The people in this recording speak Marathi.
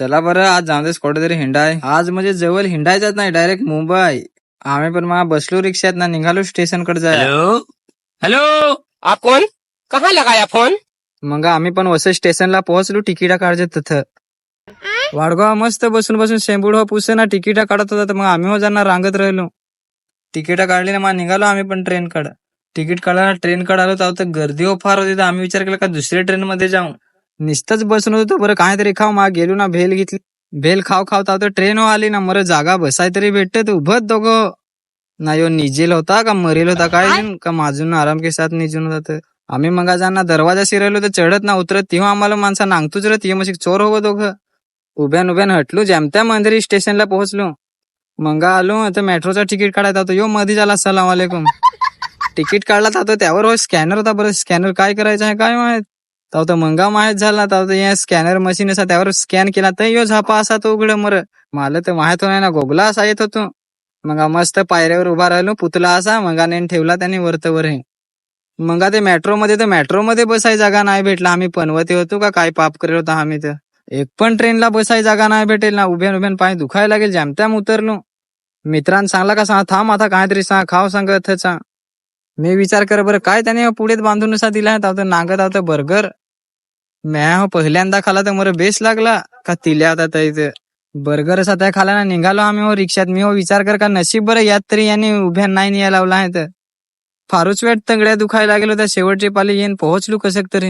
चला बरं आज जाऊन कुठेतरी हिंडाय. आज म्हणजे जवळ हिंडायचाच नाही डायरेक्ट मुंबई. आम्ही पण मग बसलो रिक्षात ना निघालो स्टेशनकडे जाय हेलो हेलो आप कौन कहाँ लगाया फोन मग आम्ही पण वसई स्टेशनला पोहोचलो तिकिटा काढचे तिथं. वाडगाव मस्त बसून बसून शेंबूड हो पुसे तिकिटा काढत होता तर मग आम्ही हो जाणार रांगत राहिलो. तिकिटा काढली ना मग निघालो आम्ही पण ट्रेन कड. तिकीट काढायला ट्रेन कड आलो तर गर्दी हो फार होती तर आम्ही विचार केला का दुसऱ्या ट्रेन मध्ये जाऊ? नुसतंच बसून होतो. बरं काहीतरी खाऊ. मग गेलो ना भेल घेतली. भेल खाव खाव तर ट्रेन हो आली ना मर जागा बसाय तरी भेटते तर उभत दोघं. ना यो निजेल होता का मरेल होता? काय का माजून आराम के साथ निजून होता तर? आम्ही मग जाणार दरवाजा शिरायलो तर चढत ना उतरत तेव्हा आम्हाला माणसा नांगतोच रे ते मग चोर हो दोघं. उभ्यान उभ्यान हटलो जमत्या मंदिरी स्टेशनला पोहोचलो. मग आलो आता मेट्रोचा तिकीट काढायचा होतो यो मध्ये झाला सलाम वालेकुम तिकीट काढला तर त्यावर हो स्कॅनर होता. बरं स्कॅनर काय करायचं आहे काय माहीत? तर तो मंगा माहीत झाला तर या स्कॅनर मशीन असा त्यावर स्कॅन केला तर यो झापा असा तो उघड मर. मला तर माहीत नाही ना गोगला असा येत होतो. मग मस्त पायऱ्यावर उभा राहिलो पुतला असा मग नेन ठेवला त्याने वरत वर हे मग ते मेट्रो मध्ये तर मेट्रो मध्ये बसाय जागा नाही भेटला. आम्ही पनवते होतो का काय पाप करेल होता आम्ही तर. एक पण ट्रेनला बसाय जागा नाही भेटेल ना. उभ्यान उभ्यान पाय दुखायला लागेल जमत्याम उतरलो. मित्रांनी सांगला का सांग थांब आता काहीतरी सांग खाव सांगत सांग. मी विचार कर बरं काय त्याने पुढेच बांधून असा दिला आहे? नागत होतं बर्गर. म्या हो पहिल्यांदा खाला तर मला बेस लागला. का तिल्या आता त्या इथे बर्गर असा त्या खाला ना निघालो आम्ही हो रिक्षात. मी हो विचार कर का नशीब बरं यात तरी याने उभ्या नाही न्याय लावला आहे तर. फारूच वेळ तंगड्या दुखायला लागेल त्या शेवटची पाली येऊन पोहोचलो कसं तरी.